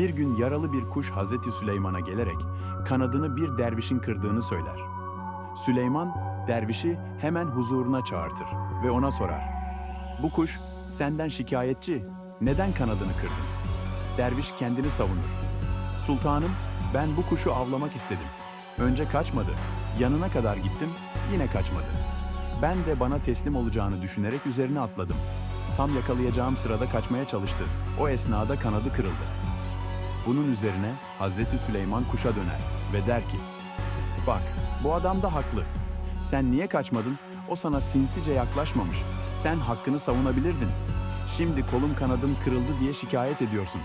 Bir gün yaralı bir kuş Hazreti Süleyman'a gelerek kanadını bir dervişin kırdığını söyler. Süleyman dervişi hemen huzuruna çağırtır ve ona sorar. Bu kuş senden şikayetçi, neden kanadını kırdın? Derviş kendini savunur. Sultanım, ben bu kuşu avlamak istedim. Önce kaçmadı, yanına kadar gittim, yine kaçmadı. Ben de bana teslim olacağını düşünerek üzerine atladım. Tam yakalayacağım sırada kaçmaya çalıştı. O esnada kanadı kırıldı. Bunun üzerine Hazreti Süleyman kuşa döner ve der ki, Bak, bu adam da haklı. Sen niye kaçmadın? O sana sinsice yaklaşmamış. Sen hakkını savunabilirdin. Şimdi kolum kanadım kırıldı diye şikayet ediyorsun.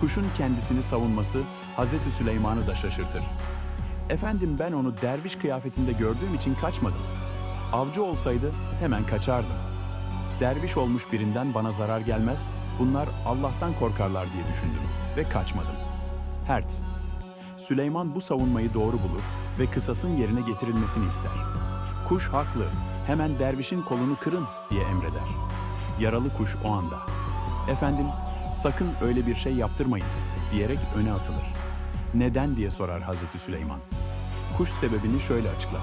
Kuşun kendisini savunması Hazreti Süleyman'ı da şaşırtır. Efendim ben onu derviş kıyafetinde gördüğüm için kaçmadım. Avcı olsaydı hemen kaçardım. Derviş olmuş birinden bana zarar gelmez, bunlar Allah'tan korkarlar diye düşündüm ve kaçmadım. Hertz Süleyman bu savunmayı doğru bulur ve kısasın yerine getirilmesini ister. Kuş haklı, hemen dervişin kolunu kırın diye emreder. Yaralı kuş o anda, efendim sakın öyle bir şey yaptırmayın diyerek öne atılır. Neden diye sorar Hazreti Süleyman. Kuş sebebini şöyle açıklar.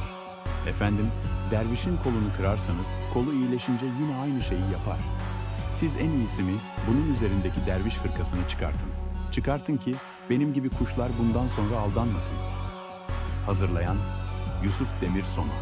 Efendim, dervişin kolunu kırarsanız kolu iyileşince yine aynı şeyi yapar. Siz en iyisi mi bunun üzerindeki derviş hırkasını çıkartın. Çıkartın ki benim gibi kuşlar bundan sonra aldanmasın. Hazırlayan Yusuf Demir Soma